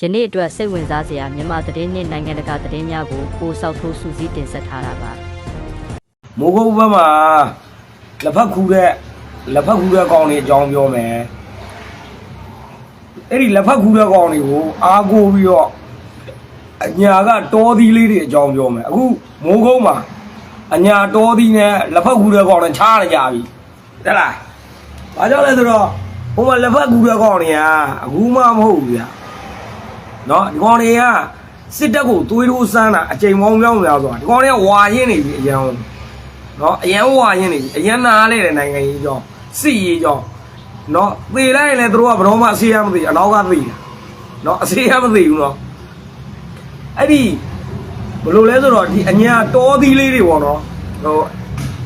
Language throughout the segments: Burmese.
ယနေ့အတွက်စိတ်ဝင်စားစရာမြန်မာသတင်းနှင့်နိုင်ငံတကာသတင်းများကိုပို့ဆောက်ထိုးစူးစီးတင်ဆက်ထားတာပါမိုးကုတ်ဘက်မှာလက်ဖက်ခူးတဲ့လက်ဖက်ခူးတဲ့ကောင်တွေအကြောင်းပြောမယ်အဲ့ဒီလက်ဖက်ခူးတဲ့ကောင်တွေကိုအားကိုးပြီးတော့အညာကတောသီးလေးတွေအကြောင်းပြောမယ်အခုမိုးကုတ်မှာအညာတောသီးနဲ့လက်ဖက်ခူးတဲ့ကောင်တွေချားနေကြပြီတဲ့လားဘာကြောင့်လဲဆိုတော့ဟိုမှာလက်ဖက်ခူးတဲ့ကောင်တွေကအခုမှမဟုတ်ဘူးဗျာ နော်ဒီကောင်တွေကစစ်တပ်ကိုသွေးထိုးစမ်းတာအကြိမ်ပေါင်းပြောင်းများဆိုတာဒီကောင်တွေကဝါရင်းနေပြီအရင်နော်အရန်ဝါရင်နေပြီအရန်နားလဲတဲ့နိုင်ငံကြီးကြောင်းစစ်ရေးကြောင်းနော်သေလိုက်ရင်လည်းသူတို့ကဘယ်တော့မှအစေးရမသိဘူးအနောက်ကသိတာနော်အစေးရမသိဘူးနော်အဲ့ဒီဘယ်လိုလဲဆိုတော့ဒီအညာတောသီးလေးတွေပေါ့နော်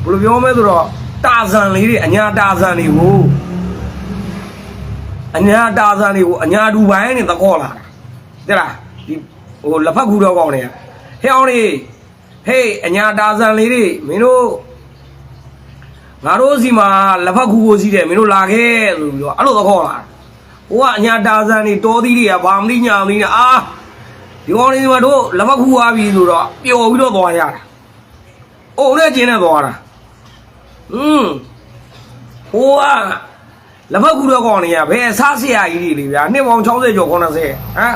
ဟိုဘယ်လိုပြောမလဲဆိုတော့တာဇန်လေးတွေအညာတာဇန်တွေကိုအညာတာဇန်တွေကိုအညာဒူပိုင်းနဲ့သကောလာတာ တဲ့လားဒီဟိုလက်ဖက်ကူတော့ကောင်းနေဟဲ့အောင်လေးဟေးအညာတာဇန်လေးတွေမင်းတို့ငါတို့စီမှာလက်ဖက်ခူကိုစီးတယ်မင်းတို့လာခဲ့ဆိုပြီးတော့အဲ့လိုသခေါ်လာဟိုကအညာတာဇန်တွေတောသီးတွေကဘာမလိညာမလိညာအာဒီကောင်လေးဒီမှာတို့လက်ဖက်ခူသွားပြီဆိုတော့ပျော်ပြီးတော့သွားရတာအိုးနဲ့ကျင်းနဲ့သွားတာอืมဟိုကလက်ဖက်ခူတော့ကောင်တွေကဘယ်စားဆရာကြီးတွေလေဗျာနှစ်ပေါင်း60ကျော်90ဟမ်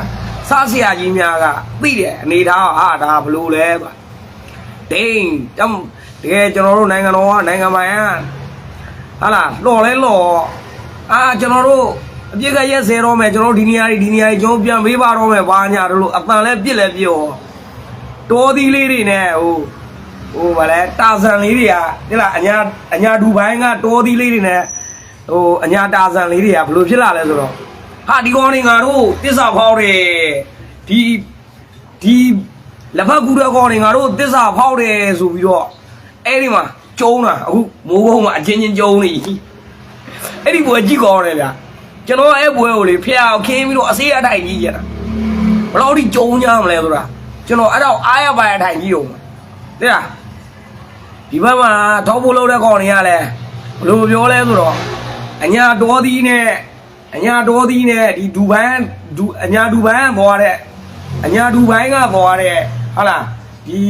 စားဆရာကြီးများကသိတယ်အနေထားဟာဒါဘလို့လဲကွာဒိန်တမ်တကယ်ကျွန်တော်တို့နိုင်ငံတော်ကနိုင်ငံပိုင်ကဟာလားလော်လဲလော်အာကျွန်တော်တို့အပြစ်ကရက်ဆဲတော့မယ်ကျွန်တော်တို့ဒီနေရာကြီးဒီနေရာကြီးကျွန်တော်ပြန်မေးပါတော့မယ်ဘာညာတို့လို့အပန်လဲပြစ်လဲပြောတောသီးလေးတွေနဲ့ဟိုဟိုဗာလဲတာဇန်လေးတွေကဒီလားအညာအညာဒူဘိုင်းကတောသီးလေးတွေနဲ့ဟိုအညာတာဇန်လေးတွေကဘယ်လိုဖြစ်လာလဲဆိုတော့ ဟာဒီကောင်တွေငါတို့တစ္ဆာဖောက်တယ်ဒီဒီလက်ဖက်ကူတဲ့ကောင်တွေငါတို့တစ္ဆာဖောက်တယ်ဆိုပြီးတော့အဲ့ဒီမှာကျုံးတာအခုမိုးဘုံမှာအချင်းချင်းကျုံးနေအဲ့ဒီဘွယ်ကြည့်ကောင်းတယ်ဗျာကျွန်တော်အဲ့ဘွယ်ကိုလေဖျားခင်းပြီးတော့အစေးအထိုင်ကြီးကြတာဘယ်တော့ဒီကျုံးကြမလဲဆိုတာကျွန်တော်အဲ့တော့အားရပါရထိုင်ကြီးတော့တဲ့လားဒီဘက်မှာထောက်ဖို့လုပ်တဲ့ကောင်တွေကလည်းဘယ်လိုပြောလဲဆိုတော့အညာတော်သီးနဲ့ အညာတော်သီးနဲ့ဒီဒူဘန်ဒူအညာဒူဘန်ပေါ်ရတဲ့အညာဒူဘိုင်းကပေါ်တဲ့ဟာလားဒီ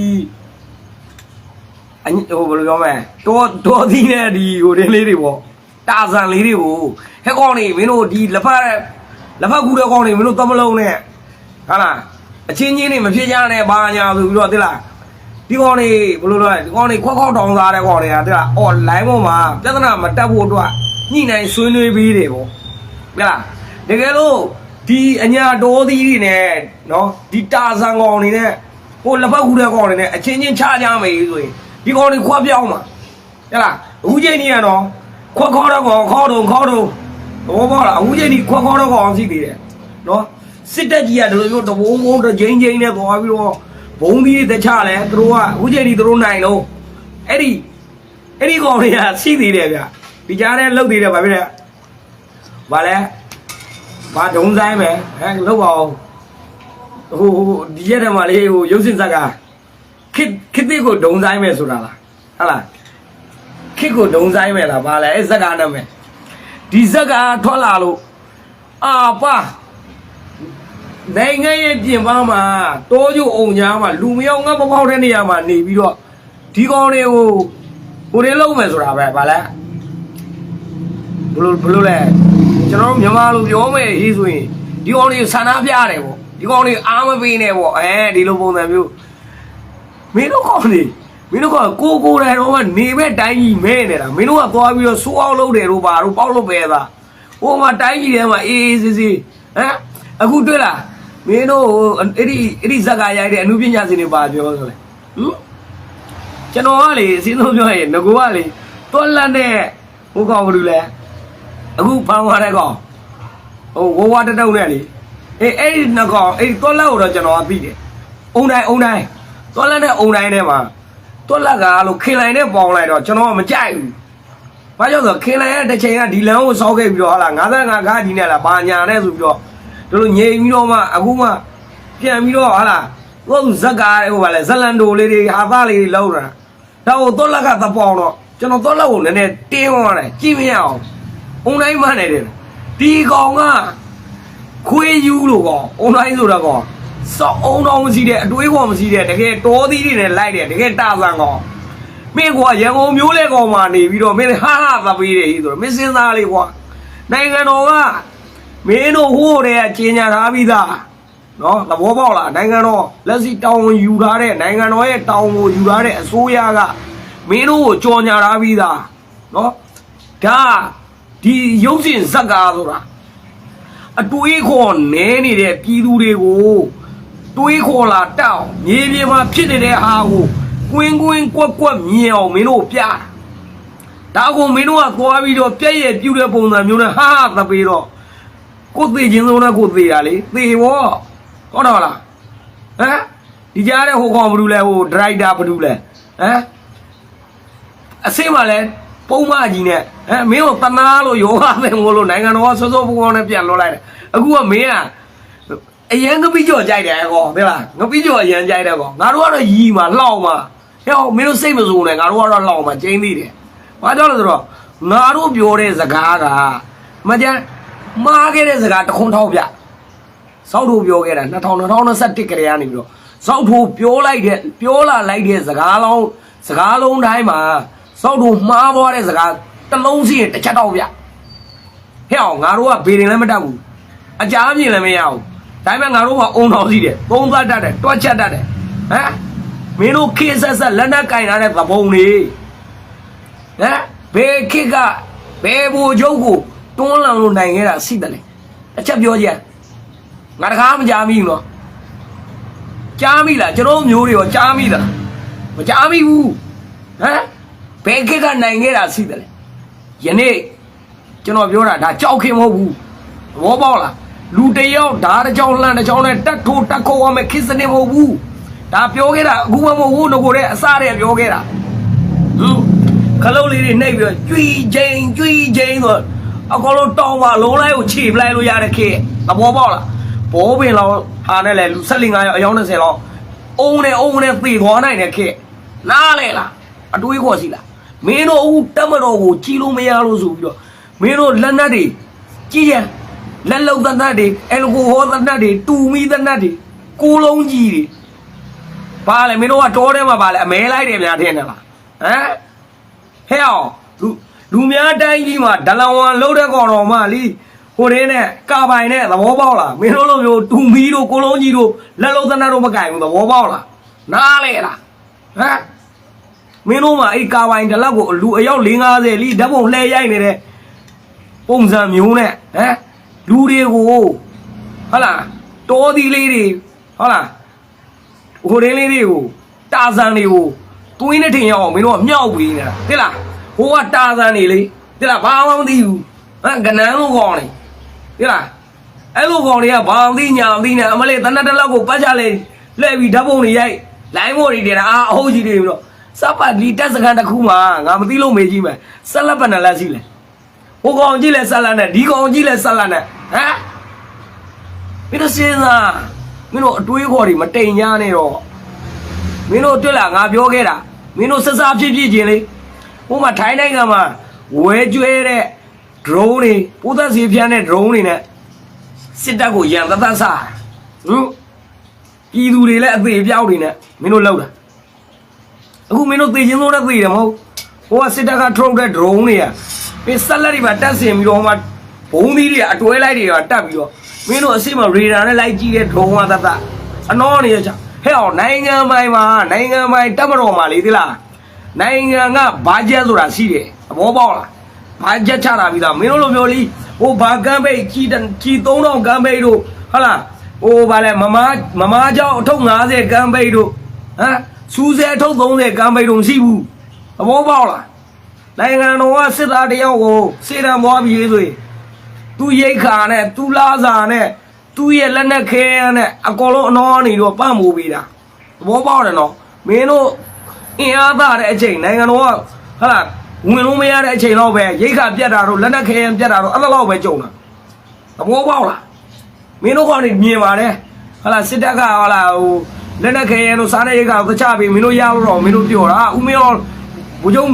အညဟိုဘယ်လိုပြောမလဲတောတောသီးနဲ့ဒီဟိုတင်းလေးတွေပေါ့တာဇန်လေးတွေကိုဟဲ့ကောင်နေမင်းတို့ဒီလက်ဖက်လက်ဖက်ကူတဲ့ကောင်နေမင်းတို့သမလုံးနဲ့ဟာလားအချင်းချင်းနေမဖြစ်ကြနဲ့ဘာညာဆိုပြီးတော့သိလားဒီကောင်နေဘယ်လိုလဲဒီကောင်နေခွက်ခေါက်တောင်စားတဲ့ကောင်တွေကသိလားအော်လိုင်းပေါ်မှာပြဿနာမတက်ဖို့အတွက်ညှိနှိုင်းဆွေးနွေးပြီးတယ်ပေါ့ ဟဲ့လားတကယ်လို့ဒီအညာတော်သီးတွေနဲ့နော်ဒီတာဇန်ကောင်တွေနဲ့ဟိုလက်ဖက်ကူတဲ့ကောင်တွေနဲ့အချင်းချင်းချကြမယ်ဆိုရင်ဒီကောင်တွေခွက်ပြောင်းမှာဟဲ့လားအခုချိန်ကြီးကတော့ခွက်ခေါ်တော့ကောင်ခေါ်တော့ခေါ်တော့ဘောဘောလားအခုချိန်ကြီးခွက်ခေါ်တော့ကောင်ရှိသေးတယ်နော်စစ်တက်ကြီးကဒီလိုမျိုးတဘုံဘုံတစ်ချိန်ချိန်နဲ့သွားပြီးတော့ဘုံသီးတွေတခြားလဲသူတို့ကအခုချိန်ကြီးသူတို့နိုင်လို့အဲ့ဒီအဲ့ဒီကောင်တွေကရှိသေးတယ်ဗျဒီကြားထဲလှုပ်သေးတယ်ဗာဗျာ။ ဘာလဲ။ဘာဒုံဆိုင်ပဲ။ဟဲ့လောက်ပါအောင်။ဟိုဟိုဒီရက်တည်းမှာလေဟိုရုပ်စင်ဇက်ကခစ်ခစ်တဲ့ကိုဒုံဆိုင်ပဲဆိုတာလား။ဟုတ်လား။ခစ်ကိုဒုံဆိုင်ပဲလား။ဘာလဲ။အဲ့ဇက်ကနာမည်။ဒီဇက်ကထွက်လာလို့အာပါနိုင်ငံရဲ့ပြင်ပမှာတိုးကျုံအောင်ညာမှာလူမယောင်ငါပပေါက်တဲ့နေရာမှာနေပြီးတော့ဒီကောင်တွေကိုဟိုတွေလုံးမယ်ဆိုတာပဲဗာလဲဘလို့ဘလို့လဲ ကျွန်တော်တို့မြန်မာလူပြောမယ်ဟေးဆိုရင်ဒီကောင်လေးဆန္ဒပြရတယ်ပေါ့ဒီကောင်လေးအားမပေးနဲ့ပေါ့အဲဒီလိုပုံစံမျိုးမင်းတို့ကောင်လေးမင်းတို့ကကိုကိုတိုင်တော့ကနေမဲ့တိုင်းကြီးမဲနေတာမင်းတို့ကသွားပြီးတော့စိုးအောင်လုပ်တယ်တို့ပါတို့ပေါက်လို့ပဲသားဟိုမှာတိုင်းကြီးထဲမှာအေးအေးဆေးဆေးဟမ်အခုတွေ့လားမင်းတို့အဲ့ဒီအဲ့ဒီဇက်ကရိုက်တဲ့အမှုပညာရှင်တွေပါပြောဆိုလဲဟမ်ကျွန်တော်ကလေအစင်းဆုံးပြောရင်ငကိုကလေတွက်လက်နဲ့ဟိုကောင်ဘာလို့လဲ အခုဖမ်းသွားတဲ့ကောင်ဟိုဝဝတတုံနဲ့လေအေးအဲ့ဒီနှစ်ကောင်အဲ့ဒီသွားလက်ကိုတော့ကျွန်တော်ကသိတယ်အုံတိုင်းအုံတိုင်းသွားလက်နဲ့အုံတိုင်းထဲမှာသွားလက်ကလို့ခင်လိုက်နဲ့ပေါင်လိုက်တော့ကျွန်တော်ကမကြိုက်ဘူးဘာကြောင့်ဆိုခင်လိုက်ရဲ့တစ်ချိန်ကဒီလမ်းကိုစောက်ခဲ့ပြီးတော့ဟာလား55ခါကြီးနဲ့လားဘာညာနဲ့ဆိုပြီးတော့တို့လိုငြိမ်ပြီးတော့မှအခုမှပြန်ပြီးတော့ဟာလားသူကဇက်ကားဟိုဗာလဲဇလန်ဒိုလေးတွေဟာသားလေးတွေလောက်တာဒါဟိုသွားလက်ကသပေါင်တော့ကျွန်တော်သွားလက်ကိုနည်းနည်းတင်းသွားတယ်ကြည့်မရအောင် အုံတိုင်းမှနေတယ်ဒီကောင်ကခွေးယူလို့ကောအွန်လိုင်းဆိုတာကောစောင်းအောင်တော့မရှိတဲ့အတွေးကောမရှိတဲ့တကယ်တောသီးတွေနဲ့လိုက်တယ်တကယ်တာဆန်ကောမင်းကွာရန်ကုန်မျိုးလဲကောင်မှနေပြီးတော့မင်းဟာဟာသပေးတယ်ဆိုတော့မင်းစဉ်းစားလေးကွာနိုင်ငံတော်ကမင်းတို့ဟိုးတဲ့ကျင်ညာထားပြီးသားနော်သဘောပေါက်လားနိုင်ငံတော်လက်စီတောင်းဝန်ယူထားတဲ့နိုင်ငံတော်ရဲ့တောင်းဝန်ယူထားတဲ့အစိုးရကမင်းတို့ကိုကြော်ညာထားပြီးသားနော်ဒါ ဒီရုပ်ရှင်ဇက်ကားဆိုတာအတွေးခေါ်နဲနေတဲ့ပြည်သူတွေကိုတွေးခေါ်လာတောက်မြေပြင်မှာဖြစ်နေတဲ့ဟာကိုကွင်းကွင်းကွက်ကွက်မြင်အောင်မင်းတို့ပြတာဒါကိုမင်းတို့ကသွားပြီးတော့ပြည့်ရဲ့ပြူတဲ့ပုံစံမျိုးနဲ့ဟာဟာသပေတော့ကိုသိချင်းဆုံးနဲ့ကိုသိတာလေသိဘောဟုတ်တော့လားဟမ်ဒီကြားတဲ့ဟိုကောင်ဘယ်သူလဲဟိုဒရိုက်တာဘယ်သူလဲဟမ်အစိမ့်မလဲ ပုံမကြီးနဲ့ဟမ်မင်းတို့တနာလို့ယောဂသင်မို့လို့နိုင်ငံတော်ကစောစောပူပေါင်းနဲ့ပြန်လွှတ်လိုက်တယ်အခုကမင်းကအရန်ငပိကြော်ကြိုက်တယ်ကောသိလားငပိကြော်အရန်ကြိုက်တယ်ကောငါတို့ကတော့ရီမှာလှောက်မှာဟဲ့မင်းတို့စိတ်မစိုးနဲ့ငါတို့ကတော့လှောက်မှာကျင်းသေးတယ်ဘာကြောင့်လဲဆိုတော့ငါတို့ပြောတဲ့စကားကမကြမ်းမားခဲ့တဲ့စကားတခွန်းထောက်ပြစောက်ထိုးပြောခဲ့တာ2000 2021ကလေးကနေပြီးတော့စောက်ထိုးပြောလိုက်တဲ့ပြောလာလိုက်တဲ့စကားလုံးစကားလုံးတိုင်းမှာ စောက်ထိုးမှားသွားတဲ့စကားတစ်လုံးစီရင်တစ်ချက်တော့ဗျဟဲ့အောင်ငါတို့ကဘေးရင်လည်းမတက်ဘူးအကြမ်းမြင်လည်းမရဘူးဒါပေမဲ့ငါတို့ကအုံတော်စီတယ်သုံးသတ်တတ်တယ်တွက်ချက်တတ်တယ်ဟမ်မင်းတို့ခေတ်ဆက်ဆက်လက်နက်ကင်ထားတဲ့သဘုံတွေဟမ်ဘယ်ခေတ်ကဘယ်ဘူချုပ်ကိုတွန်းလောင်လို့နိုင်ခဲ့တာရှိတယ်လေအချက်ပြောကြငါတကားမကြားမိဘူးနော်ကြားမိလားကျွန်တော်မျိုးတွေရောကြားမိသလားမကြားမိဘူးဟမ် ဘယ်ခေတ်ကနိုင်ခဲ့တာရှိတယ်လေယနေ့ကျွန်တော်ပြောတာဒါကြောက်ခင်မဟုတ်ဘူးသဘောပေါက်လားလူတစ်ယောက်ဓာတ်တစ်ကြောင်လှမ်းတစ်ကြောင်နဲ့တက်ထိုးတက်ခိုးရမယ်ခေတ်စနစ်မဟုတ်ဘူးဒါပြောခဲ့တာအခုမှမဟုတ်ဘူးငကိုတဲ့အစားတဲ့ပြောခဲ့တာဟမ်ခလုံးလေးတွေနှိပ်ပြီးတော့ကြွီချင်းကြွီချင်းဆိုအကောင်လုံးတောင်းပါလုံးလိုက်ကိုခြေပလိုက်လို့ရတဲ့ခေတ်သဘောပေါက်လားဘောပင်လောက်ဟာနဲ့လေလူဆက်လင်9ရောက်အယောင်း20လောက်အုံနဲ့အုံနဲ့သေသွားနိုင်တဲ့ခေတ်နားလေလားအတွေးခေါ်စီလား မင်းတို့အခုတက်မတော်ကိုကြီးလို့မရလို့ဆိုပြီးတော့မင်းတို့လက်နက်တွေကြီးရန်လက်လုံသနတ်တွေအယ်ကိုဟောသနတ်တွေတူမီသနတ်တွေကိုလုံးကြီးတွေဘာလဲမင်းတို့ကတောထဲမှာဘာလဲအမဲလိုက်တယ်များထင်တယ်လားဟမ်ဟဲ့အောင်လူလူများတိုင်းကြီးမှာဒလန်ဝန်လှုပ်တဲ့ကောင်တော်မှလीဟိုရင်းနဲ့ကာပိုင်နဲ့သဘောပေါက်လားမင်းတို့လိုမျိုးတူမီတို့ကိုလုံးကြီးတို့လက်လုံးသနတ်တို့မကင်ဘူးသဘောပေါက်လားနားလေလားဟမ် မင်းတို့မှအဲ့ကာပိုင်တစ်လောက်ကိုလူအယောက်450လीဓာတ်ပုံလှဲရိုက်နေတဲ့ပုံစံမျိုးနဲ့ဟမ်လူတွေကိုဟုတ်လားတောသီးလေးတွေဟုတ်လားဟိုရင်းလေးတွေကိုတာဇန်တွေကိုသွင်းနဲ့ထင်ရအောင်မင်းတို့ကမြောက်ပြီးနေတာသိလားဟိုကတာဇန်တွေလေသိလားဘာမှမသိဘူးဟမ်ကနန်းလိုကောင်လေသိလားအဲ့လိုကောင်တွေကဘာမှမသိညာမသိနဲ့အမလေးတနက်တစ်လောက်ကိုပတ်ချလေလှည့်ပြီးဓာတ်ပုံတွေရိုက်လိုင်းမော်တွေတင်တာအာအဟုတ်ကြီးတွေပြီးတော့ စပ်ပါဒီတက်စကန်တစ်ခုမှငါမသိလို့မေးကြည့်မယ်ဆက်လက်ပနလက်ရှိလေဟိုကောင်ကြည့်လဲဆက်လက်နဲ့ဒီကောင်ကြည့်လဲဆက်လက်နဲ့ဟမ်မင်းတို့စဉ်းစားမင်းတို့အတွေးခေါ်တွေမတိမ်ညာနဲ့တော့မင်းတို့တွေ့လားငါပြောခဲ့တာမင်းတို့စစဖြစ်ဖြစ်ချင်းလေဟိုမှာထိုင်းနိုင်ငံမှာဝဲကျွဲတဲ့ drone တွေပိုးသက်စီဖြန်းတဲ့ drone တွေနဲ့စစ်တပ်ကိုရန်တသက်စားဟင်ပြည်သူတွေလည်းအသေးအပြောက်တွေနဲ့မင်းတို့လောက်တာ အခုမင်းတို့သေချင်းဆုံးနဲ့သေတယ်မဟုတ်ဟိုကစစ်တပ်ကထုတ်တဲ့ drone တွေကမင်းဆက်လက်တွေပါတက်ဆင်ပြီးတော့ဟိုမှာဘုံသီးတွေအတွဲလိုက်တွေကတက်ပြီးတော့မင်းတို့အစိမရေဒါနဲ့လိုက်ကြည့်တဲ့ drone ကတသက်အနောနေရချဟဲ့အောင်နိုင်ငံပိုင်မှာနိုင်ငံပိုင်တပ်မတော်မှာလေသီလားနိုင်ငံကဘာဂျက်ဆိုတာရှိတယ်သဘောပေါက်လားဘာဂျက်ချတာပြီးသားမင်းတို့လိုမျိုးလीဟိုဘာကမ်းပိတ်ကြီးတကြီး3000ကမ်းပိတ်တို့ဟုတ်လားဟိုဘာလဲမမမမเจ้าအထုပ်90ကမ်းပိတ်တို့ဟမ် စူးစဲအထုပ်30ကမ်းပိတ်တို့မရှိဘူးသဘောပေါက်လားနိုင်ငံတော်ကစစ်သားတယောက်ကိုစေတံသွားပြီးဆိုရင်သူရိတ်ခါနဲ့သူလားစာနဲ့သူရဲ့လက်နဲ့ခဲရနဲ့အကောင်လုံးအနောကနေတော့ပန့်မိုးပေးတာသဘောပေါက်တယ်နော်မင်းတို့အင်အားသားတဲ့အချိန်နိုင်ငံတော်ကဟာလာဝင်လို့မရတဲ့အချိန်တော့ပဲရိတ်ခါပြတ်တာတော့လက်နဲ့ခဲရပြတ်တာတော့အဲ့လောက်ပဲကြုံတာသဘောပေါက်လားမင်းတို့ကောင်နေမြင်ပါတယ်ဟာလာစစ်တပ်ကဟာလာဟို လက်နဲ့ခဲရတို့စားတဲ့ရိတ်ခါကိုတချပြီးမင်းတို့ရလို့တော့မင်းတို့ပြောတာဦးမင်းအောင်ဘုကြုံ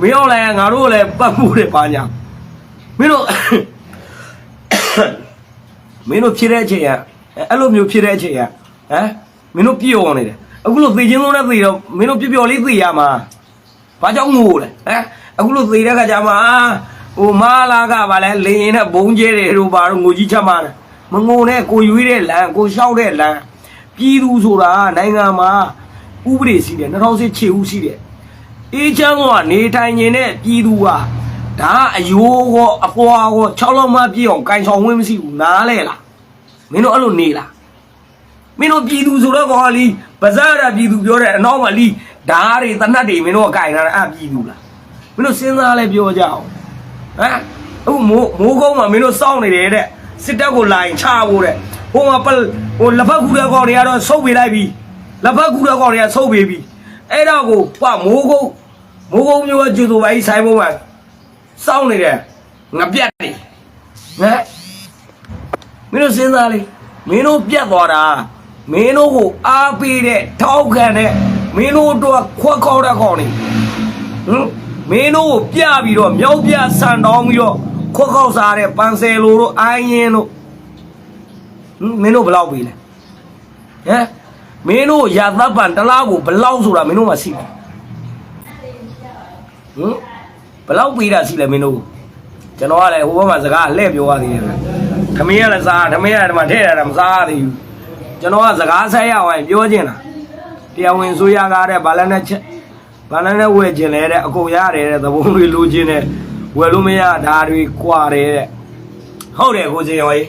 မင်းအောင်လည်းငါတို့လည်းပတ်မှုတယ်ပါညာမင်းတို့မမင်းတို့ဖြစ်တဲ့အချိန်ကအဲ့လိုမျိုးဖြစ်တဲ့အချိန်ကဟမ်မင်းတို့ပြည့်ဝနေတယ်အခုလို့သေချင်းလုံးနဲ့သေတော့မင်းတို့ပြပျော်လေးသေရမှာဘာကြောင့်ငိုလဲဟမ်အခုလို့သေတဲ့ခါကျမှဟိုမာလာကဗာလဲလင်းရင်နဲ့ဘုံကျဲတယ်တို့ဘာတို့ငိုကြီးချက်မှာမငိုနဲ့ကိုရွေးတဲ့လမ်းကိုလျှောက်တဲ့လမ်း ပြည်သူဆိုတာနိုင်ငံမှာဥပဒေရှိတယ်2000ခြေဦးရှိတယ်အေးချမ်းကနေထိုင်နေတဲ့ပြည်သူကဒါအယိုးကောအပွားကော6လောက်မှပြည့်အောင်ကင်ဆောင်ဝင်းမရှိဘူးနားလဲလားမင်းတို့အဲ့လိုနေလားမင်းတို့ပြည်သူဆိုတော့ကောလီပါဇာရပြည်သူပြောတဲ့အနောက်မှာလီဓာတ်တွေတနတ်တွေမင်းတို့ကကင်တာအပြည်သူလားမင်းတို့စဉ်းစားလဲပြောကြအောင်ဟမ်အခုမိုးမိုးကုန်းမှာမင်းတို့စောင့်နေတယ်တဲ့စစ်တပ်ကိုလိုင်ချဖို့တဲ့ ဟိုမှာပဟိုလက်ဖက်ကူတဲ့ကောင်တွေကတော့ဆုတ်ပေးလိုက်ပြီလက်ဖက်ကူတဲ့ကောင်တွေကဆုတ်ပေးပြီအဲ့တော့ကိုပမိုးကုန်းမိုးကုံမျိုးကကျူတူပါကြီးဆိုင်ပုံမှာစောင်းနေတယ်ငပြတ်နေဟမ်မင်းတို့စဉ်းစားလေမင်းတို့ပြတ်သွားတာမင်းတို့ကိုအားပေးတဲ့ထောက်ခံတဲ့မင်းတို့တော့ခွက်ခေါက်တဲ့ကောင်နေဟမ်မင်းတို့ကိုပြပြီးတော့မြောက်ပြဆန်တောင်းပြီးတော့ခွက်ခေါက်စားတဲ့ပန်ဆယ်လိုတို့အိုင်းရင်တို့ဟ မ်မင်းတို့ဘယ်လောက်ပေးလဲဟမ်မင်းတို့ရာသက်ပံတစ်လားကိုဘယ်လောက်ဆိုတာမင်းတို့မှရှိတယ်ဟမ်ဘယ်လောက်ပေးတာရှိလဲမင်းတို့ကျွန်တော်ကလည်းဟိုဘက်မှာစကားလှည့်ပြောရသေးတယ်ခမင်းကလည်းစားခမင်းကဒီမှာထည့်ရတယ်မစားရသေးဘူးကျွန်တော်ကစကားဆက်ရအောင်ပြောချင်တာတရားဝင်ဆိုရကားတဲ့ဘာလဲနဲ့ချက်ဘာလဲနဲ့ဝယ်ခြင်းလဲတဲ့အကုန်ရတယ်တဲ့သဘုံတွေလိုချင်တယ်ဝယ်လို့မရဒါတွေကွာတယ်တဲ့ဟုတ်တယ်ကိုစင်ရောကြီး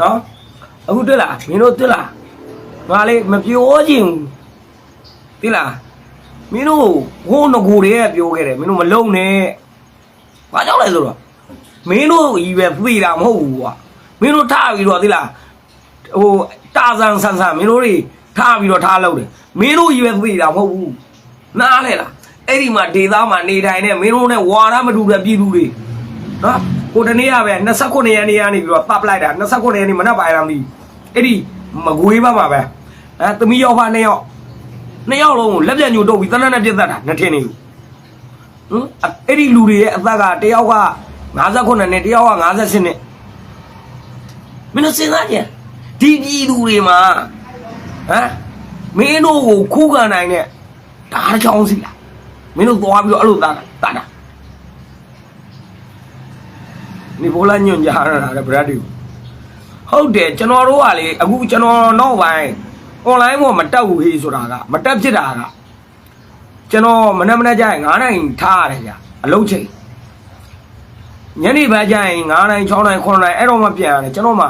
နော် အခုတွေ့လားမင်းတို့တွေ့လားငါလေးမပြောချင်ဘူးသိလားမင်းတို့ဟိုးငကိုတွေကပြောခဲ့တယ်မင်းတို့မလုံနဲ့ဘာကြောင့်လဲဆိုတော့မင်းတို့ကြီးပဲပြေးတာမဟုတ်ဘူးကွာမင်းတို့ထားပြီးတော့သိလားဟိုတာဆန်ဆန်ဆန်မင်းတို့တွေထားပြီးတော့ထားလို့တယ်မင်းတို့ကြီးပဲပြေးတာမဟုတ်ဘူးနားလဲလားအဲ့ဒီမှာဒေသမှာနေထိုင်နေမင်းတို့နဲ့ဝါရမတူတဲ့ပြည်သူတွေနော် ဟိုတနေ့ကပဲ29ရက်နေ့ကနေပြီးတော့တပ်လိုက်တာ29ရက်နေ့မနက်ပိုင်းလာမသိဘူးအဲ့ဒီမကွေးဘက်မှာပဲအဲသမီးရောက်ဖာနှစ်ယောက်နှစ်ယောက်လုံးကိုလက်ပြညိုတုပ်ပြီးတနက်နဲ့ပြတ်သက်တာနှစ်ထင်းနေဘူးဟမ်အဲ့ဒီလူတွေရဲ့အသက်ကတယောက်က59နဲ့တယောက်က58နဲ့မင်းတို့စဉ်းစားကြဒီပြည်သူတွေမှာဟမ်မင်းတို့ကိုခုခံနိုင်တဲ့ဒါတစ်ချောင်းစီလားမင်းတို့သွားပြီးတော့အဲ့လိုသားတာတာတာ နေဘောလာညွန့်ကြရတာလေဗရတ်ဒီဟုတ်တယ်ကျွန်တော်တို့ကလေအခုကျွန်တော်နောက်ပိုင်း online ပေါ်မတက်ဘူးဟေးဆိုတာကမတက်ဖြစ်တာကကျွန်တော်မနေ့မနေ့ကျရင်9နိုင်ထားရတယ်ဗျအလုံးချိန်ညနေပိုင်းကျရင်9နိုင်6နိုင်9နိုင်အဲ့တော့မှပြန်ရတယ်ကျွန်တော်မှ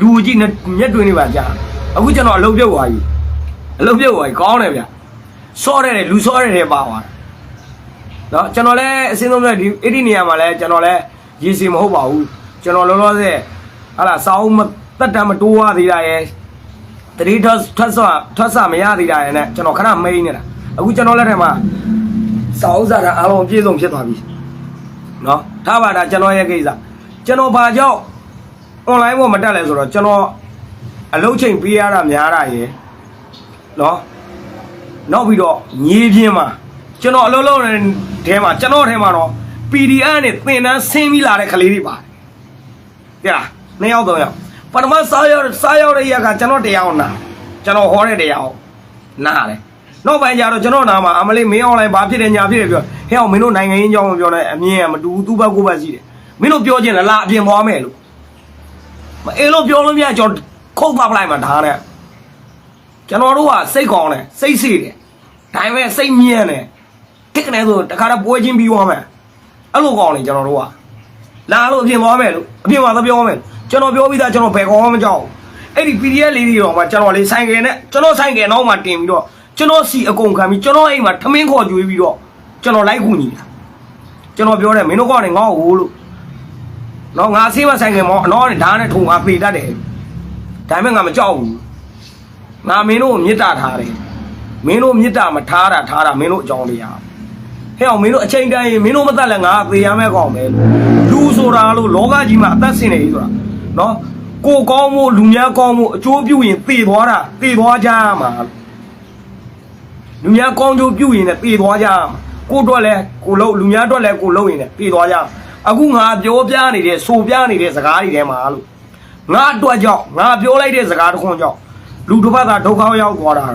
လူကြီးနဲ့မျက်တွင်နေပါကြာအခုကျွန်တော်အလုံးပြုတ်သွားပြီအလုံးပြုတ်သွားပြီကောင်းတယ်ဗျစောရတယ်လူစောရတယ်ပါသွားတာเนาะကျွန်တော်လည်းအစင်းဆုံးနဲ့ဒီအဲ့ဒီနေရာမှာလည်းကျွန်တော်လည်း ရည်စီမဟုတ်ပါဘူးကျွန်တော်လောလောဆယ်ဟာလာစောင်းမတက်တမ်းမတိုးရသေးတာရဲ့ တတိထထဆထဆမရသေးတာရဲ့နဲ့ကျွန်တော်ခဏမိန်နေတာအခုကျွန်တော်လက်ထက်မှာစာအုပ်စာတမ်းအားလုံးပြည့်စုံဖြစ်သွားပြီเนาะထားပါတာကျွန်တော်ရဲ့ကိစ္စကျွန်တော်ဘာကြောင့် online ပေါ်မတက်လဲဆိုတော့ကျွန်တော်အလုပ်ချိန်ပေးရတာများတာရယ်เนาะနောက်ပြီးတော့ညီပြင်းမှာကျွန်တော်အလုပ်လုပ်နေတဲ့ထဲမှာကျွန်တော်ထဲမှာတော့ PDF နဲ့သင်တန်းဆင်းပြီးလာတဲ့ကလေးတွေပါတယ်ပြလားနှစ်ယောက်သုံးယောက်ပထမစားရောက်စားရောက်တဲ့ရက်ကကျွန်တော်တရားအောင်နာကျွန်တော်ဟောတဲ့တရားအောင်နားတယ်နောက်ပိုင်းကျတော့ကျွန်တော်နာမှာအမလေးမင်းအွန်လိုင်းဘာဖြစ်တယ်ညာဖြစ်တယ်ပြောဟဲ့အောင်မင်းတို့နိုင်ငံရေးအကြောင်းမပြောနဲ့အမြင်ကမတူဘူးသူ့ဘက်ကိုယ့်ဘက်ရှိတယ်မင်းတို့ပြောချင်လားလာအပြင်သွားမယ်လို့မအေးလို့ပြောလို့မရကျွန်တော်ခုတ်သွားပလိုက်မှာဒါနဲ့ကျွန်တော်တို့ကစိတ်ကောင်းတယ်စိတ်စီတယ်ဒါပေမဲ့စိတ်မြင့်တယ်တစ်ကနေဆိုတခါတော့ပွဲချင်းပြီးသွားမယ် အဲ့လိုကောင်းတယ်ကျွန်တော်တို့ကလာလို့အပြင်သွားမယ်လို့အပြင်မှာသပြောမယ်ကျွန်တော်ပြောပြီးသားကျွန်တော်ဘယ်ကောမှမကြောက်ဘူးအဲ့ဒီ PDF လေးတွေတော့မှကျွန်တော်လေးဆိုင်ကယ်နဲ့ကျွန်တော်ဆိုင်ကယ်နောက်မှတင်ပြီးတော့ကျွန်တော်စီအကုန်ခံပြီးကျွန်တော်အိမ်မှာထမင်းခေါ်ကြွေးပြီးတော့ကျွန်တော်လိုက်ကူညီတာကျွန်တော်ပြောတယ်မင်းတို့ကောနဲ့ငေါ့ဟိုလို့တော့ငါဆေးမဆိုင်ကယ်မောအနောက်နဲ့ဓာတ်နဲ့ထုံငါပေတတ်တယ်ဒါပေမဲ့ငါမကြောက်ဘူးငါမင်းတို့ကိုမေတ္တာထားတယ်မင်းတို့မေတ္တာမထားတာထားတာမင်းတို့အကြောင်းလေးရအောင် ဟဲ့အောင်မင်းတို့အချိန်တိုင်းမင်းတို့မသက်လဲငါသေရမဲ့ကောင်ပဲလို့လူဆိုတာလို့လောကကြီးမှာအသက်ဆင်နေပြီဆိုတာနော်ကိုကောင်းမှုလူများကောင်းမှုအကျိုးပြုရင်သေသွားတာသေသွားကြမှာလူများကောင်းကျိုးပြုရင်လည်းသေသွားကြမှာကိုတော့လဲကိုလုံးလူများတော့လဲကိုလုံးရင်လည်းသေသွားကြမှာအခုငါပြောပြနေတဲ့ဆိုပြနေတဲ့စကားတွေထဲမှာလို့ငါအတွက်ကြောင့်ငါပြောလိုက်တဲ့စကားတစ်ခွန်းကြောင့်လူတစ်ပတ်သာဒုက္ခရောက်သွားတာ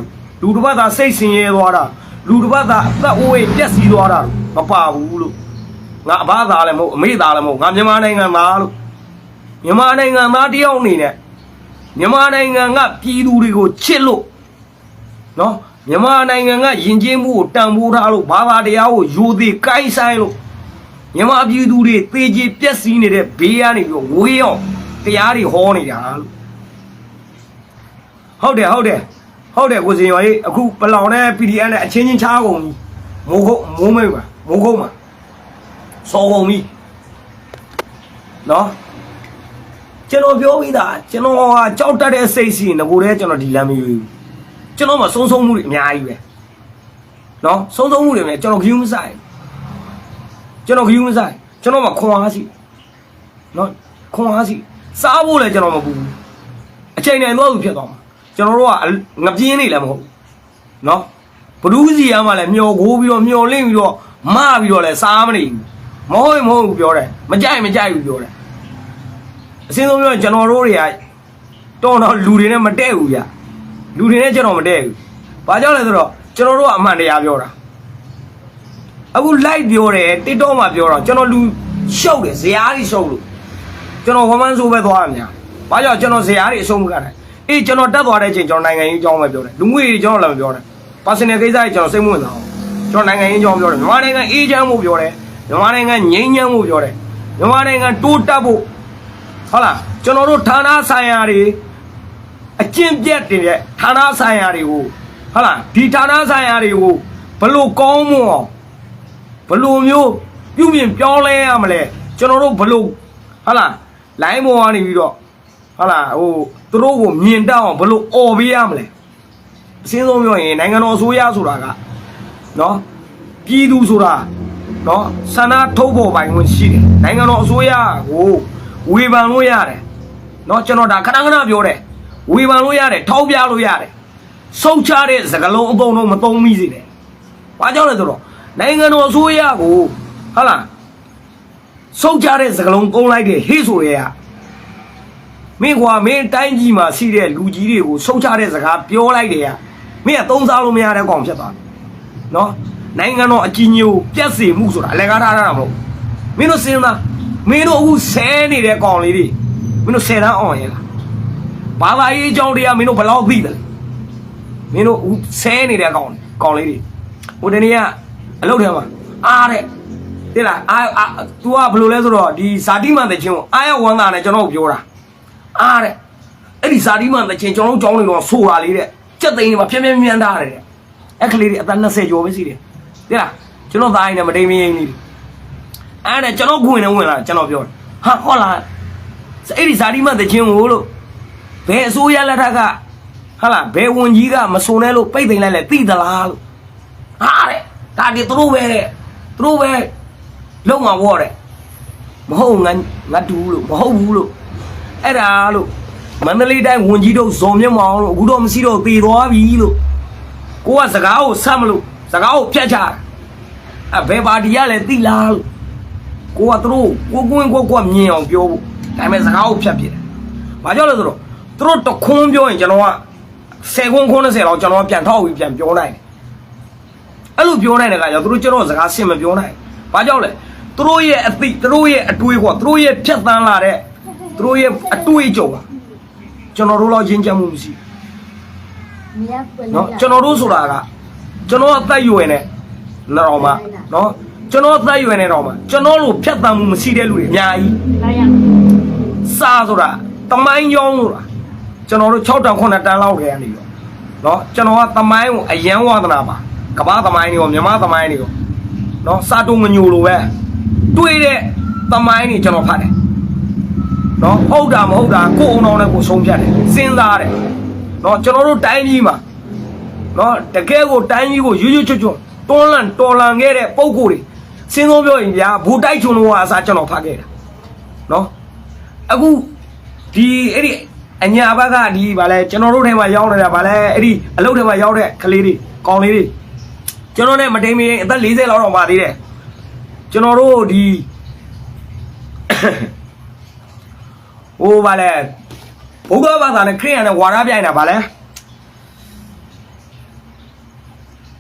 လူတစ်ပတ်သာစိတ်ဆင်းရဲသွားတာ လူတစ်ပတ်သာအသက်အိုးအိမ်ပျက်စီးသွားတာမပါဘူးလို့ငါအဘသားလည်းမဟုတ်အမေသားလည်းမဟုတ်ငါမြန်မာနိုင်ငံသားလို့မြန်မာနိုင်ငံသားတယောက်အနေနဲ့မြန်မာနိုင်ငံကပြည်သူတွေကိုချစ်လို့နော်မြန်မာနိုင်ငံကယဉ်ကျေးမှုကိုတန်ဖိုးထားလို့ဘာသာတရားကိုယူသည်ကိုင်းဆိုင်လို့မြန်မာပြည်သူတွေသေကြီးပြက်စီးနေတဲ့ဘေးကနေပြီးတော့ဝေးအောင်တရားတွေဟောနေတာလို့ဟုတ်တယ်ဟုတ်တယ် ဟုတ်တယ်ကိုစင်ရောကြီးအခုပလောင်နဲ့ PDF နဲ့အချင်းချင်းချားကုန်ပြီမိုးကုတ်မိုးမိတ်ပါမိုးကုတ်မှာစော်ကုန်ပြီနော်ကျွန်တော်ပြောပြီးသားကျွန်တော်ဟာကြောက်တတ်တဲ့စိတ်စီငကိုယ်တည်းကျွန်တော်ဒီလမ်းမရွေးဘူးကျွန်တော်မှဆုံးဆုံးမှုတွေအများကြီးပဲနော်ဆုံးဆုံးမှုတွေလည်းကျွန်တော်ခ ्यू မဆိုင်ဘူးကျွန်တော်ခ ्यू မဆိုင်ကျွန်တော်မှာခွန်အားရှိနော်ခွန်အားရှိစားဖို့လည်းကျွန်တော်မပူဘူးအချိန်နိုင်တော့သူဖြစ်သွားမှာ ကျွန်တော်တို့ကငပြင်းနေလည်းမဟုတ်ဘူးနော်ဘဒူးစီရမှလည်းမျောကိုးပြီးတော့မျောလင့်ပြီးတော့မပြီးတော့လည်းစားမနေဘူးမဟုတ်ရင်မဟုတ်ဘူးပြောတယ်မကြိုက်မကြိုက်ဘူးပြောတယ်အစင်းဆုံးပြောရင်ကျွန်တော်တို့တွေကတော်တော်လူတွေနဲ့မတည့်ဘူးဗျလူတွေနဲ့ကျွန်တော်မတည့်ဘူးဘာကြောင့်လဲဆိုတော့ကျွန်တော်တို့ကအမှန်တရားပြောတာအခု live ပြောတယ် TikTok မှာပြောတော့ကျွန်တော်လူရှုပ်တယ်ဇရာတွေရှုပ်လို့ကျွန်တော်ဝမန်းဆိုးပဲသွားရမြာ။ဘာကြောင့်ကျွန်တော်ဇရာတွေအရှုံးမကတယ်။ အေးကျွန်တော်တက်သွားတဲ့အချိန်ကျွန်တော်နိုင်ငံရေးအကြောင်းပဲပြောတယ်။လူငွေတွေကျွန်တော်လည်းမပြောတယ်။ personal ကိစ္စတွေကျွန်တော်စိတ်မဝင်စားဘူး။ကျွန်တော်နိုင်ငံရေးအကြောင်းပြောတယ်။မြန်မာနိုင်ငံအေးချမ်းမှုပြောတယ်။မြန်မာနိုင်ငံငြိမ်းချမ်းမှုပြောတယ်။မြန်မာနိုင်ငံတိုးတက်ဖို့ဟုတ်လားကျွန်တော်တို့ဌာနဆိုင်ရာတွေအကျင့်ပြတ်တင်တဲ့ဌာနဆိုင်ရာတွေကိုဟုတ်လားဒီဌာနဆိုင်ရာတွေကိုဘလို့ကောင်းမွန်အောင်ဘလို့မျိုးပြုပြင်ပြောင်းလဲရမလဲကျွန်တော်တို့ဘလို့ဟာလားလိုင်းပေါ်ကနေပြီးတော့ ဟာလားဟိုသူတို့ကိုမြင်တတ်အောင်ဘလို့អော်ပေးရမလဲအစင်းဆုံးပြောရင်နိုင်ငံတော်အစိုးရဆိုတာကနော်ပြည်သူဆိုတာနော်ဆန္ဒထုတ်ပေါ်ပိုင်ခွင့်ရှိတယ်နိုင်ငံတော်အစိုးရကိုဝေဖန်လို့ရတယ်နော်ကျွန်တော်ဒါခဏခဏပြောတယ်ဝေဖန်လို့ရတယ်ထောက်ပြလို့ရတယ်စုတ်ချတဲ့စကလုံးအပုံတော့မသုံးမိစေနဲ့။ဘာကြောင့်လဲဆိုတော့နိုင်ငံတော်အစိုးရကိုဟုတ်လားစုတ်ကြတဲ့စကလုံးကုန်းလိုက်တဲ့ဟေ့ဆိုရဲက မင်းကွာမင်းတိုင်းကြီးမှာရှိတဲ့လူကြီးတွေကိုစုတ်ချတဲ့စကားပြောလိုက်တယ်ကမင်းကသုံးစားလို့မရတဲ့ကောင်ဖြစ်သွားတယ်။နော်နိုင်ငံတော်အကြီးညိုပြက်စီမှုဆိုတာအလကားထားတာမဟုတ်ဘူး။မင်းတို့စဉ်းစားမင်းတို့အခုဆဲနေတဲ့ကောင်လေးတွေမင်းတို့ဆယ်တန်းအောင်ရဲ့လား။ဘာသာရေးအကြောင်းတရားမင်းတို့ဘယ်လောက်သိတယ်လဲ။မင်းတို့အခုဆဲနေတဲ့ကောင်ကောင်လေးတွေဟိုတနေ့ကအလုပ်ထဲမှာအားတဲ့တိလားအာအာ तू ကဘယ်လိုလဲဆိုတော့ဒီဇာတိမန်တဲ့ချင်းကိုအားရဝမ်းသာနဲ့ကျွန်တော်ပြောတာ အားတဲ့အဲ့ဒီဇာတိမန်တဲ့ချင်းကျွန်တော်ကြောင်းနေတော့ဆိုတာလေးတဲ့စက်သိန်းတွေမှာဖြည်းဖြည်းမြန်းထားတယ်တဲ့အဲ့ကလေးတွေအသက်20ကျော်ပဲရှိတယ်တိလားကျွန်တော်သားရင်နဲ့မတိမ်မရင်လေးအားတဲ့ကျွန်တော်ခွင်နဲ့ဝင်လာကျွန်တော်ပြောတယ်ဟာဟောလားအဲ့ဒီဇာတိမန်တဲ့ချင်းကိုလို့ဘယ်အစိုးရလက်ထက်ကဟာလားဘယ်ဝန်ကြီးကမစုံနဲ့လို့ပိတ်သိမ်းလိုက်လဲသိသလားလို့ဟာတဲ့ဒါဒီသူတို့ပဲတဲ့သူတို့ပဲလုံမှာဝေါ်တဲ့မဟုတ်ငါငါတူလို့မဟုတ်ဘူးလို့ အဲ့ဒါလို့မန္တလေးတိုင်းဝန်ကြီးတို့ဇော်မြတ်မောင်လို့အခုတော့မရှိတော့သေသွားပြီလို့ကိုကစကားကိုဆက်မလို့စကားကိုဖြတ်ချတာအဘယ်ပါတီရလဲသိလားလို့ကိုကသူတို့ကိုကွင်းကိုကွမြင်အောင်ပြောဖို့ဒါပေမဲ့စကားကိုဖြတ်ပြတယ်ဘာကြောင့်လဲဆိုတော့သူတို့တခွန်းပြောရင်ကျွန်တော်က10ခွန်းခွန်း30လောက်ကျွန်တော်ကပြန်ထောက်ပြီးပြန်ပြောနိုင်တယ်အဲ့လိုပြောနိုင်တဲ့ခါကျတော့သူတို့ကျွန်တော်စကားဆင်မပြောနိုင်ဘူးဘာကြောင့်လဲသူတို့ရဲ့အသိသူတို့ရဲ့အတွေးကွာသူတို့ရဲ့ဖြတ်သန်းလာတဲ့ သူတို့ရဲ့အတွေ့အကြုံပါကျွန်တော်တို့လောက်ရင်းချမ်းမှုမရှိဘူးနော်ကျွန်တော်တို့ဆိုတာကကျွန်တော်အသက်ရွယ်နေတော့မှနော်ကျွန်တော်အသက်ရွယ်နေတော့မှကျွန်တော်လိုဖြတ်သန်းမှုမရှိတဲ့လူတွေအများကြီးစာဆိုတာတမိုင်းရောင်းဆိုတာကျွန်တော်တို့6တန်9တန်လောက်ခဲနေပြီနော်ကျွန်တော်ကတမိုင်းကိုအယံဝါသနာပါကဘာသမိုင်းတွေရောမြမသမိုင်းတွေရောနော်စာတုံမညိုလိုပဲတွေ့တဲ့သမိုင်းတွေကျွန်တော်ဖတ်တယ် နော်ဟုတ်တာမဟုတ်တာကိုယ်အောင်တော်နဲ့ကိုယ်ဆုံးဖြတ်တယ်စဉ်းစားတယ်နော်ကျွန်တော်တို့တိုင်းကြီးမှာနော်တကယ်ကိုတိုင်းကြီးကိုရွရွချွတ်ချွတ်တွန်းလန့်တော်လန့်ခဲ့တဲ့ပုံကိုယ်တွေစဉ်းဆုံးပြောရင်ဗျာဘူတိုက်ချုံတော့အစားကျွန်တော်ဖတ်ခဲ့တာနော်အခုဒီအဲ့ဒီအညာဘက်ကဒီဗာလဲကျွန်တော်တို့ထဲမှာရောက်နေတာဗာလဲအဲ့ဒီအလုပ်ထဲမှာရောက်တဲ့ကလေးတွေကောင်လေးတွေကျွန်တော်နဲ့မတိမ်မရင်အသက်40လောက်တော့ပါသေးတယ်ကျွန်တော်တို့ဒီ ဟိုဗာလဲဗုဒ္ဓဘာသာနဲ့ခရစ်ယာန်နဲ့ဝါဒပြိုင်တာဗာလဲ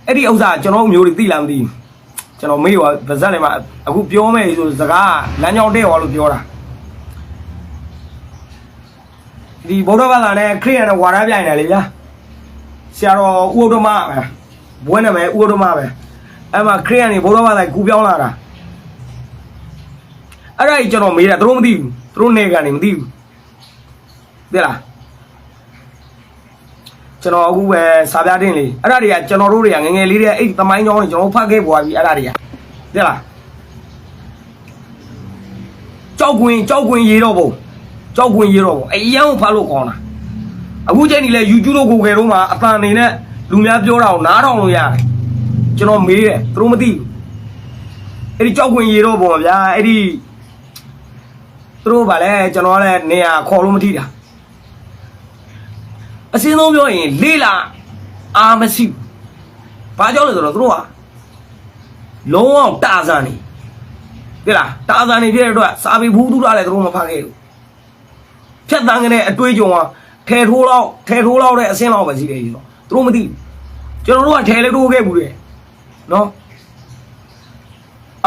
အဲ့ဒီဥစ္စာကျွန်တော်တို့မျိုးတွေသိလားမသိဘူးကျွန်တော်မေးပါဗဇက်လည်းမအခုပြောမယ်ဆိုစကားလမ်းကြောင်းတဲ့ဟောလို့ပြောတာဒီဗုဒ္ဓဘာသာနဲ့ခရစ်ယာန်နဲ့ဝါဒပြိုင်တယ်လေဗျာဆရာတော်ဥဒ္ဓမပဲဘွဲနာမည်ဥဒ္ဓမပဲအဲ့မှာခရစ်ယာန်တွေဗုဒ္ဓဘာသာကူပြောင်းလာတာအဲ့ဒါကြီးကျွန်တော်မေးတာသူတို့မသိဘူး သူတို့နေကနေမသိဘူးသိလားကျွန်တော်အခုပဲစာပြတင်လေအဲ့ဒါတွေကကျွန်တော်တို့တွေကငယ်ငယ်လေးတွေကအဲ့ဒီသမိုင်းကြောင်းတွေကျွန်တော်ဖတ်ခဲ့ပွားပြီအဲ့ဒါတွေကသိလားကြောက်ကွင်းကြောက်ကွင်းရေတော့ဘုံကြောက်ကွင်းရေတော့ဘုံအရန်ကိုဖတ်လို့ခေါင်းတာအခုချိန်ဒီလေ YouTube တို့ကိုယ်ကယ်တော့မှအတန်နေနဲ့လူများပြောတာကိုနားထောင်လို့ရတယ်ကျွန်တော်မေးတယ်သူတို့မသိဘူးအဲ့ဒီကြောက်ကွင်းရေတော့ဘုံဗျာအဲ့ဒီ သူတို့ဗာလဲကျွန်တော်ကလည်းနေရာခေါ်လို့မထိတာအစင်းဆုံးပြောရင်လေးလာအာမရှိဘူးဘာကြောင့်လဲဆိုတော့သူတို့ကလုံးဝတာဇန်နေဒီလားတာဇန်နေပြတဲ့အတွက်စာပေဘူးတူတာလည်းသူတို့မဖတ်ခဲ့ဘူးဖြတ်တန်းကနေအတွေးကြုံကထဲထိုးလောက်ထဲထိုးလောက်တဲ့အစင်းလောက်ပဲရှိတယ်ကြီးတော့သူတို့မသိဘူးကျွန်တော်တို့ကထဲလေးထိုးခဲ့ဘူးလေနော်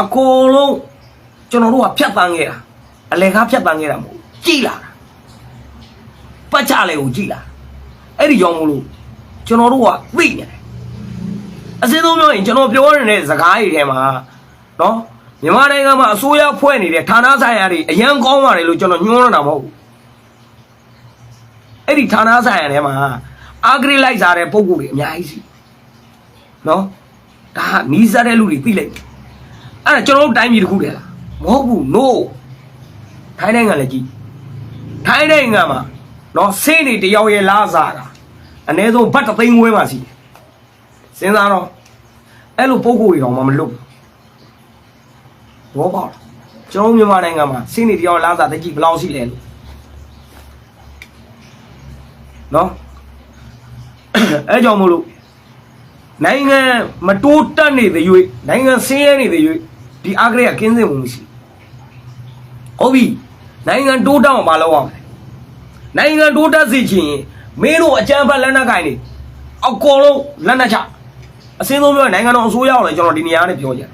အကုန်လုံးကျွန်တော်တို့ကဖြတ်တန်းခဲ့တာ အလေကားဖြတ်တန်းခဲ့တာမဟုတ်ဘူးကြည်လာတာပတ်ချလေကိုကြည်လာတာအဲ့ဒီကြောင့်မလို့ကျွန်တော်တို့ကသိနေတယ်အစင်းဆုံးပြောရင်ကျွန်တော်ပြောနေတဲ့စကားတွေထဲမှာနော်မြန်မာနိုင်ငံမှာအစိုးရဖွဲ့နေတဲ့ဌာနဆိုင်ရာတွေအရန်ကောင်းပါတယ်လို့ကျွန်တော်ညွှန်းရတာမဟုတ်ဘူးအဲ့ဒီဌာနဆိုင်ရာထဲမှာအာဂရိလိုက်စားတဲ့ပုံကိုယ်တွေအများကြီးရှိနော်ဒါကနီးစပ်တဲ့လူတွေသိလိုက်တယ်အဲ့ဒါကျွန်တော်တို့တိုင်းပြည်တစ်ခုတည်းလားမဟုတ်ဘူး no ထိုင်းနိုင်ငံလည်းကြည့်ထိုင်းနိုင်ငံမှာနော်ဆင်းနေတယောက်ရဲ့လားစားတာအ ਨੇ ဆုံးဘတ်တသိန်းဝဲမှာရှိတယ်စဉ်းစားတော့အဲ့လိုပုံကိုယ်တွေတော့မမလွတ်ဘူးဘောပေါက်လားကျွန်တော်မြန်မာနိုင်ငံမှာဆင်းနေတယောက်လားစားတကြီးဘယ်လောက်ရှိလဲလို့နော်အဲ့ကြောင့်မလို့နိုင်ငံမတိုးတက်နေတဲ့၍နိုင်ငံဆင်းရဲနေတဲ့၍ဒီအဂရကကင်းစင်မှုမရှိဘူး ဟုတ်ပြီနိုင်ငံတိုးတက်အောင်မလုပ်အောင်နိုင်ငံတိုးတက်စေချင်ရင်မင်းတို့အကြမ်းဖက်လက်နက်ကင်နေအကုန်လုံးလက်နက်ချအစင်းဆုံးပြောရင်နိုင်ငံတော်အစိုးရကိုလည်းကျွန်တော်ဒီနေရာနဲ့ပြောကြတယ်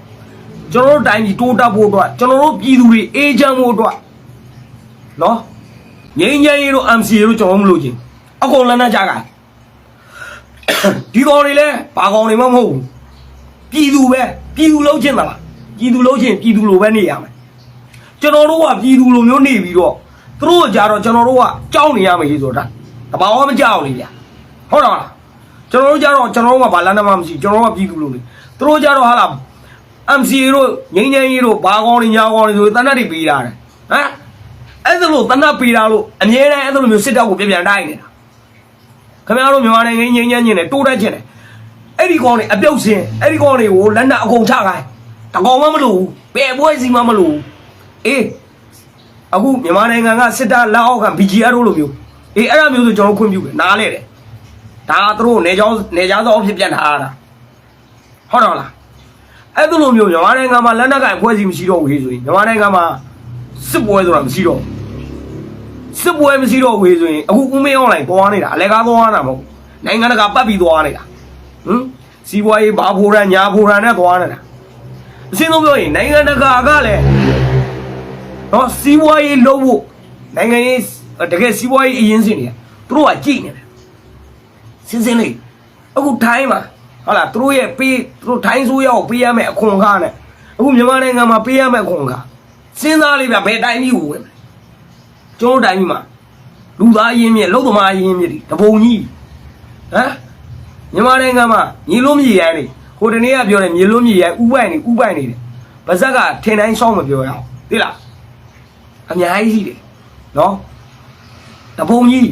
ကျွန်တော်တို့တိုင်းပြည်တိုးတက်ဖို့အတွက်ကျွန်တော်တို့ပြည်သူတွေအေးချမ်းဖို့အတွက်နော်ငြိမ်းချမ်းရေးတို့ MCA တို့ကျွန်တော်မလို့ချင်းအကုန်လက်နက်ချကင်ဒီကောင်တွေလည်းဘာကောင်တွေမှမဟုတ်ဘူးပြည်သူပဲပြည်သူလုံးချင်းသလားပြည်သူလုံးချင်းပြည်သူလိုပဲနေရမယ် ကျွန်တော်တို့ကပြည်သူလိုမျိုးနေပြီးတော့သူတို့ကကြတော့ကျွန်တော်တို့ကကြောက်နေရမယ်ဆိုတာတဘာဝမကြောက်လေဗျာဟုတ်တယ်မလားကျွန်တော်တို့ကြတော့ကျွန်တော်တို့ကဘာလန်းနမမရှိကျွန်တော်တို့ကပြည်သူလိုနေသူတို့ကြတော့ဟာလား MCA တို့ငိမ့်ငိမ့်ကြီးတို့ဘာကောင်းနေညာကောင်းနေဆိုတနတ်တွေပေးတာတယ်ဟမ်အဲ့ဒါလို့တနတ်ပေးတာလို့အမြဲတမ်းအဲ့ဒါလိုမျိုးစစ်တပ်ကိုပြန်ပြန်တိုင်းနေတာခင်ဗျားတို့မြန်မာနိုင်ငံငိမ့်ငိမ့်ညင်နေတိုးတက်ချင်တယ်အဲ့ဒီကောင်တွေအပြုတ်စင်အဲ့ဒီကောင်တွေကိုလက်နက်အကုန်ချခိုင်းတကောင်မှမလို့ဘူးဘယ်ပွဲစီမှမလို့ဘူး အေးအခုမြန်မာနိုင်ငံကစစ်တပ်လက်အောက်က BGR တို့လိုမျိုးအေးအဲ့ဒါမျိုးဆိုကျွန်တော်ခွင့်ပြုတယ်နားလဲတယ်ဒါကသူတို့နေကြောင်းနေကြသောအဖြစ်ပြန်ထားတာဟုတ်တော့လားအဲ့ဒါလိုမျိုးမြန်မာနိုင်ငံမှာလက်နက်ကင်ဖွဲ့စည်းမရှိတော့ဘူးဟေးဆိုရင်မြန်မာနိုင်ငံမှာစစ်ပွဲဆိုတာမရှိတော့ဘူးစစ်ပွဲမရှိတော့ဘူးဟေးဆိုရင်အခုဦးမေးအွန်လိုင်းသွားနေတာအလဲကားသွားတာမဟုတ်ဘူးနိုင်ငံတကာပတ်ပြီးသွားနေတာဟမ်စီးပွားရေးဘာဖိုရန်ညာဖိုရန်နဲ့သွားနေတာအစင်းဆုံးပြောရင်နိုင်ငံတကာကလည်း နော်စီးပွားရေးလုပ်ဖို့နိုင်ငံရေးတကယ်စီးပွားရေးအရင်စင်နေတယ်သူတို့ကကြည့်နေတယ်စင်းစင်းလေးအခုထိုင်းမှာဟုတ်လားသူတို့ရဲ့ပေးသူတို့ထိုင်းဆိုးရောက်ပေးရမယ်အခွန်အခါနဲ့အခုမြန်မာနိုင်ငံမှာပေးရမယ်အခွန်အခါစဉ်းစားလေးဗျဘယ်တိုင်းကြီးကိုဝင်မလဲကျွန်တော်တိုင်းကြီးမှာလူသားရင်းမြစ်လုံသမားရင်းမြစ်ဒီတပုံကြီးဟမ်မြန်မာနိုင်ငံမှာညီလုံးမြေရိုင်းနေဟိုတနေ့ကပြောတယ်မြေလုံးမြေရိုင်းဥပိုင်နေဥပိုင်နေတယ်ဗဇက်ကထင်တိုင်းဆောင်းမပြောရအောင်သိလား အများကြီးရှိတယ်နော်တပုံကြီး